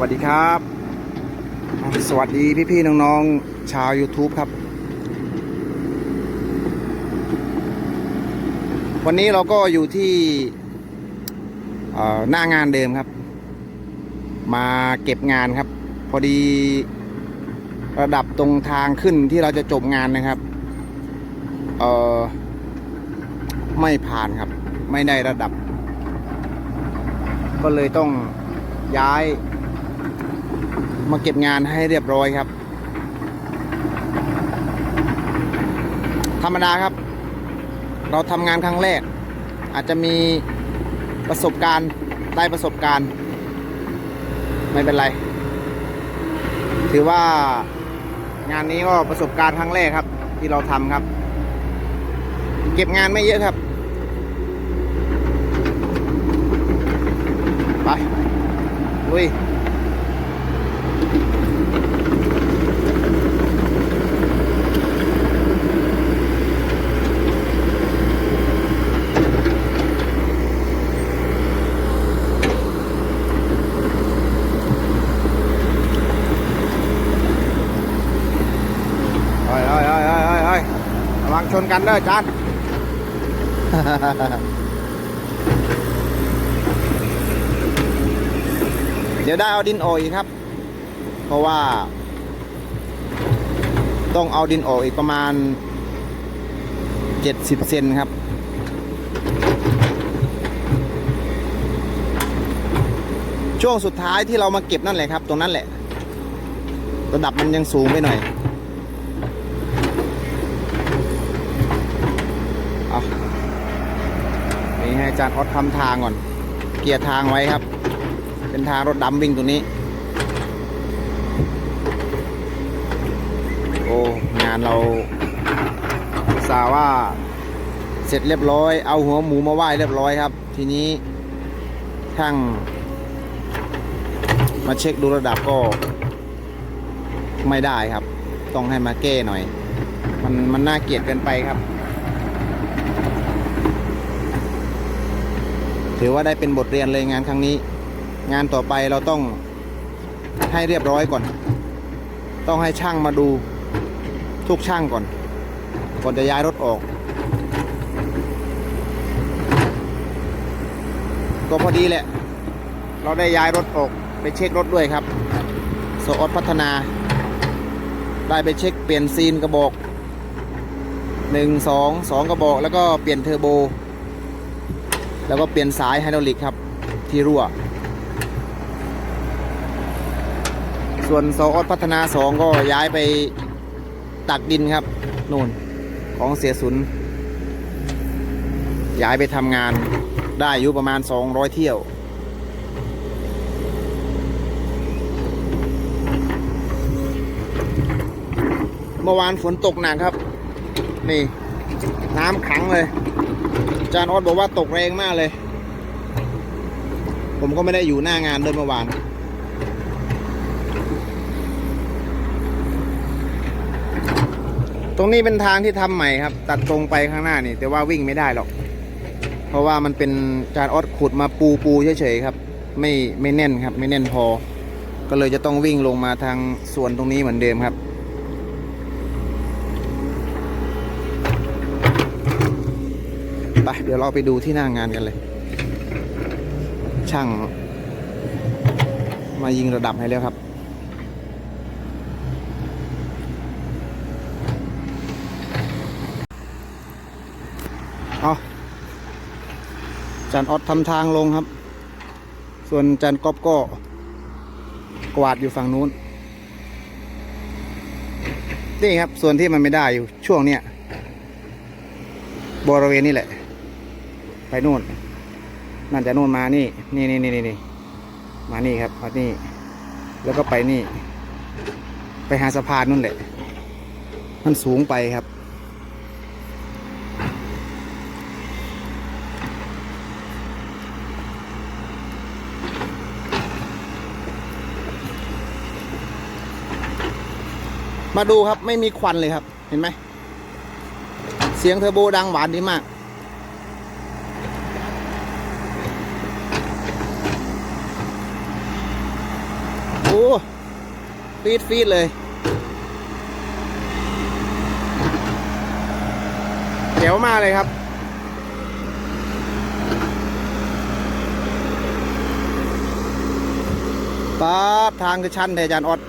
วัสดีครับ สวัสดีพี่ๆน้องๆชาว YouTube ครับ วันนี้เราก็อยู่ที่หน้างานเดิมครับ มาเก็บงานครับ พอดีระดับตรงทางขึ้นที่เราจะจบงานนะครับเออไม่ผ่านครับ ไม่ได้ระดับ ก็เลยต้องย้าย มาเก็บงานให้เรียบร้อยครับ ธรรมดาครับ เราทำงานครั้งแรก อาจจะมีประสบการณ์ได้ประสบการณ์ ไม่เป็นไร ถือว่างานนี้ก็ประสบการณ์ครั้งแรกครับ ที่เราทำครับ เก็บงานไม่เยอะครับไปลุย เฮ้ยเฮ้ยเฮ้ยเฮ้ยเฮ้ยเฮ้ยระวังช นกันเด้อจานเดี๋ยวได้เอาดินออกอีกครับ เพราะว่า ต้องเอาดินออกอีกประมาณ70เซนครับช่วงสุดท้ายที่เรามาเก็บนั่นแหละครับ ตรงนั้นแหละ ระดับมันยังสูงไปหน่อย เอา นี่ให้อาจารย์ออดทำทางก่อน เกียร์ทางไว้ครับ เป็นทางรถดำวิ่งตรงนี้ โอ้งานเราสาว่าเสร็จเรียบร้อย เอาหัวหมูมาไหว้เรียบร้อยครับ ทีนี้ช่างมาเช็คดูระดับก็ ไม่ได้ครับ ต้องให้มาแก้หน่อย มันมันน่าเกลียดเกินไปครับ ถือว่าได้เป็นบทเรียนเลยงานครั้งนี้ งานต่อไปเราต้องให้เรียบร้อยก่อน ต้องให้ช่างมาดูทุกช่างก่อน ก่อนจะย้ายรถออก ก็พอดีแหละ เราได้ย้ายรถออกไปเช็ครถด้วยครับโซออสพัฒนา ได้ไปเช็คเปลี่ยนซีนกระบอกหนึ่งสองสองกระบอก แล้วก็เปลี่ยนเทอร์โบ แล้วก็เปลี่ยนสายไฮดรอลิกครับที่รั่ว ส่วนโซออสพัฒนาสองก็ย้ายไปตักดินครับนู่นของเสียสุน ย้ายไปทำงานได้อยู่ประมาณ 200 เที่ยวเมื่อวานฝนตกหนักครับ นี่ น้ำขังเลย จารย์ออดบอกว่าตกแรงมากเลย ผมก็ไม่ได้อยู่หน้างานด้วยเมื่อวานตรงนี้เป็นทางที่ทำใหม่ครับ ตัดตรงไปข้างหน้านี่ แต่ว่าวิ่งไม่ได้หรอก เพราะว่ามันเป็นจารย์ออดขุดมาปูปูเฉยๆครับ ไม่ไม่แน่นครับ ไม่แน่นพอ ก็เลยจะต้องวิ่งลงมาทางส่วนตรงนี้เหมือนเดิมครับ ไปเดี๋ยวเราไปดูที่หน้างานกันเลย ช่าง มายิงระดับให้แล้วครับเอาจันออดทำทางลงครับ ส่วนจันก๊อบก็กวาดอยู่ฝั่งนู้น นี่ครับ ส่วนที่มันไม่ได้อยู่ช่วงเนี้ยบริเวณนี้แหละ ไปนู่นนั่นจะนู่นมานี่ นี่นี่นี่นี่มานี่ครับมานี่ แล้วก็ไปนี่ ไปหาสะพานนู่นแหละ มันสูงไปครับ มาดูครับไม่มีควันเลยครับ เห็นไหม เสียงเทอร์โบดังหวานดีมาก ม ฟีดฟีดเลยเดี๋ยวมาเลยครับ ป๊าบทางคือชันเทอาจารย์ออด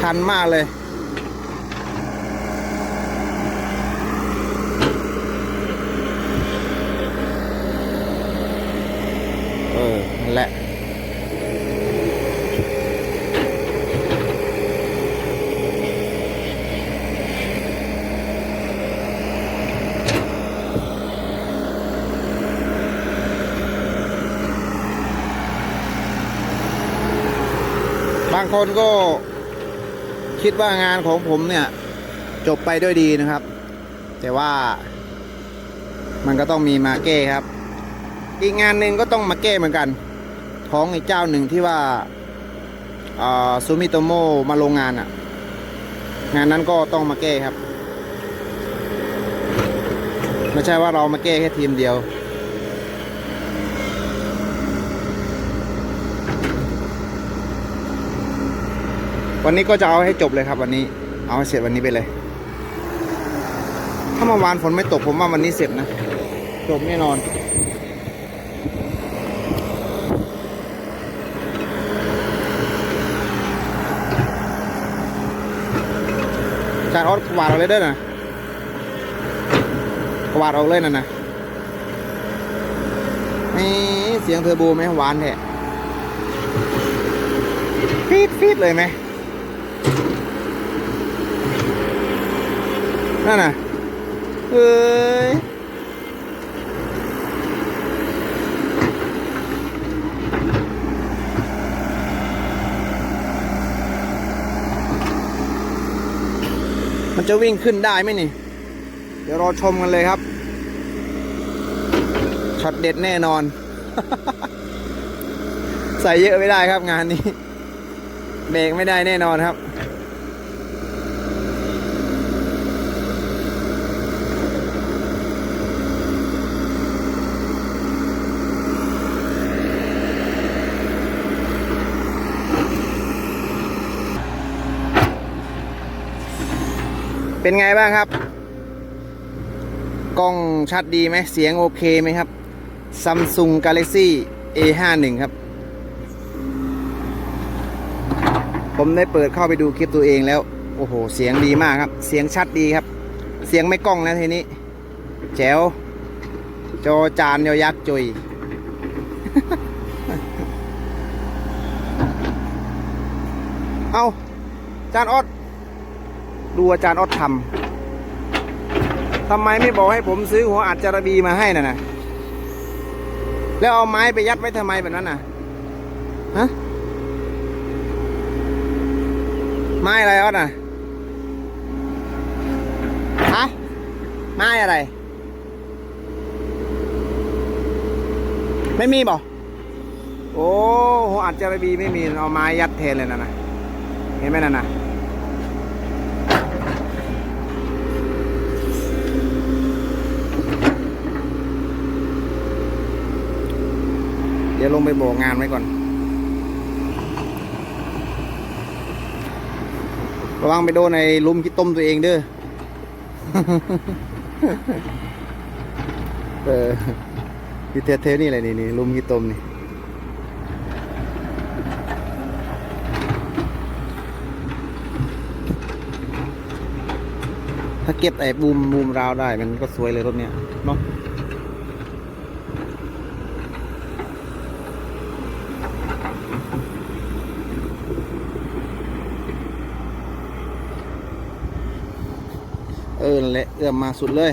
ชันมากเลย ออนั่นแหละบางคนก็คิดว่างานของผมเนี่ย จบไปด้วยดีนะครับ แต่ว่ามันก็ต้องมีมาแก้ครับ อีกงานหนึ่งก็ต้องมาแก้เหมือนกัน ของไอีกเจ้าหนึ่งที่ว่าซูมิโตโมมาลงงานอะ่ะ งานนั้นก็ต้องมาแก้ครับ ไม่ใช่ว่าเรามาแก้แค่ทีมเดียว วันนี้ก็จะเอาให้จบเลยครับวันนี้ เอาให้เสร็จวันนี้ไปเลย ถ้าเมื่อวานฝนไม่ตกผมว่าวันนี้เสร็จนะ จบแน่นอน การออดกวาดออกเลยเด้ยนะกวาดออกเลยนั่นะนี่เสียงเทอร์โบไหมหวานแท้ฟีดฟีดเลยไหมนั่นน่ะเฮ้ย มันจะวิ่งขึ้นได้ไหมนี่ เดี๋ยวรอชมกันเลยครับ ช็อตเด็ดแน่นอน ใส่เยอะไม่ได้ครับงานนี้ เบรกไม่ได้แน่นอนครับ เป็นไงบ้างครับ กล้องชัดดีไหมเสียงโอเคไหมครับ Samsung Galaxy A51 ครับ ผมได้เปิดเข้าไปดูคลิปตัวเองแล้ว โอ้โห เสียงดีมากครับ เสียงชัดดีครับ เสียงไม่กล้องนะทีนี้ แจ๋ว จอจานยอยักษ์จุยเอาจานออด ดูอาจารย์ออดทำทำไมไม่บอกให้ผมซื้อหัวอัดจารบีมาให้น่ะนะแล้วเอาไม้ไปยัดไว้ทำไมแบบนั้นน่ะฮะไม้อะไรออดน่ะฮะไม้อะไร ไม่มีบอกโอ้หัวอัดจารบีไม่มีเอาไม้ยัดแทนเลยนะนะเห็นไหมนั่นน่ะ ดี๋ยวลงไปโบกงานไว้ก่อน ระวังไปโดนในลุมขี้ต้มตัวเองเด้อเอออยู่เทๆนี่แหละนี่นี่ลุมขี้ต้มนี่ถ้าเก็บไอ้บูมบูมราวได้มันก็สวยเลยรถเนี้ยเนาะ ออนั่นแหละเอื้อมมาสุดเลย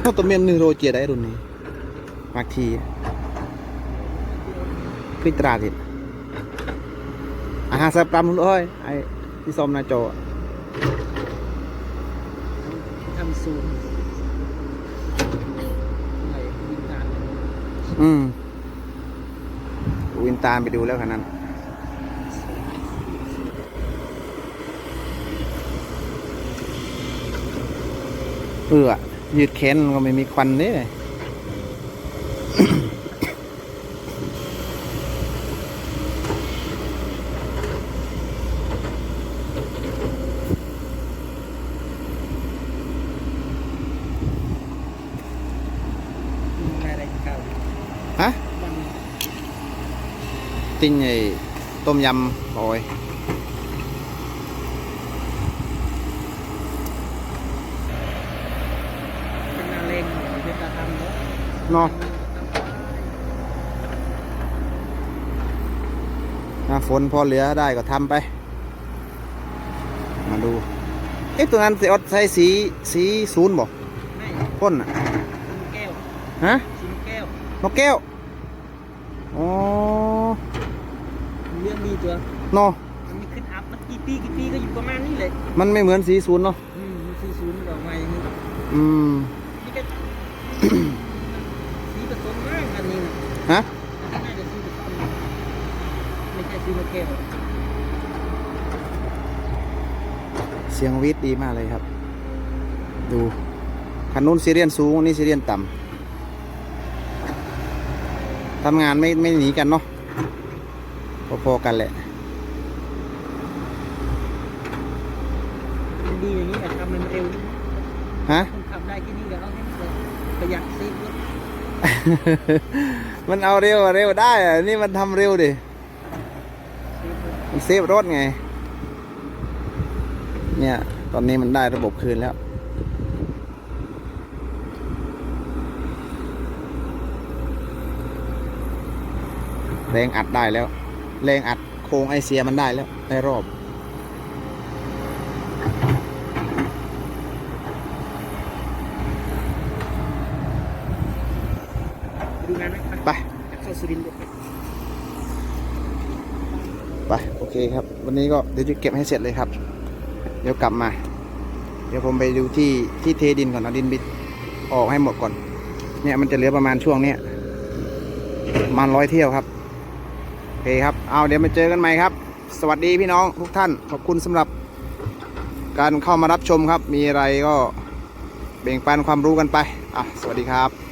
เขาตัวเมียนหนึ่งโรเจียได้รุ่นนี้ มากที ขึ้นตราดิอาหารสับปรำลุ้นเอ้ยไอ้ที่ส้มหนาโจอะทำซูมไหนวิญญาณอืมวินตามไปดูแล้วคันนั้นเออยืดแขนมันก็ไม่มีควันนี่เลย อะไรเก่า ฮะ มัน ติ้งไอ้ต้มยำโอ้ยเป็นนาเลงเป็นตาทำเนาะเนาะหน้าฝนพอเหลือได้ก็ทำไป มาดูเอ๊ะตัวนั้นสิอดใช้สีสีศูนย์บอกไม่พ่นอะชิมแก้วฮะชิมแก้วนกแก้วอ๋อ เรื่องมีตัวเนาะมันมีขึ้นอัพมันกี่ปีกี่ปีก็อยู่ประมาณนี้เลยมันไม่เหมือนสีศูนย์เนาะอืมมันซีซูนย์ออกมาอย่างนี้อืมนี่ก็สีผสมมากอันนี้นะฮะอันนี้น่าจะสีผสมไม่ใช่สีนกแก้วเสียงวีดดีมากเลยครับ ดูคันนู้นซีเรียนสูงอันนี่ซีเรียนต่ำทำงานไม่ไม่หนีกันเนาะ พอๆกันแหละมันดีอย่างนี้แต่ทำมันเร็วฮะคนขับได้แค่นี้ก็เอาให้มันเลยประหยัดซีฟรถมันเอาเร็วอะเร็วได้อะนี่มันทำเร็วดิซีฟรถมันเซฟรถไง เนี่ย ตอนนี้มันได้ระบบคืนแล้วแรงอัดได้แล้ว แรงอัดโครงไอเสียมันได้แล้วได้รอบดูงานไหมไปจะเข้าสุรินทร์เลยไปโอเคครับ วันนี้ก็เดี๋ยวจะเก็บให้เสร็จเลยครับ เดี๋ยวกลับมา เดี๋ยวผมไปดูที่ที่เทดินก่อนเอาดินบิดออกให้หมดก่อน เนี่ยมันจะเหลือประมาณช่วงเนี้ยประมาณร้อยเที่ยวครับโอ เคครับ เอาเดี๋ยวมาเจอกันใหม่ครับ สวัสดีพี่น้องทุกท่าน ขอบคุณสำหรับการเข้ามารับชมครับ มีอะไรก็แบ่งปันความรู้กันไป อะ สวัสดีครับ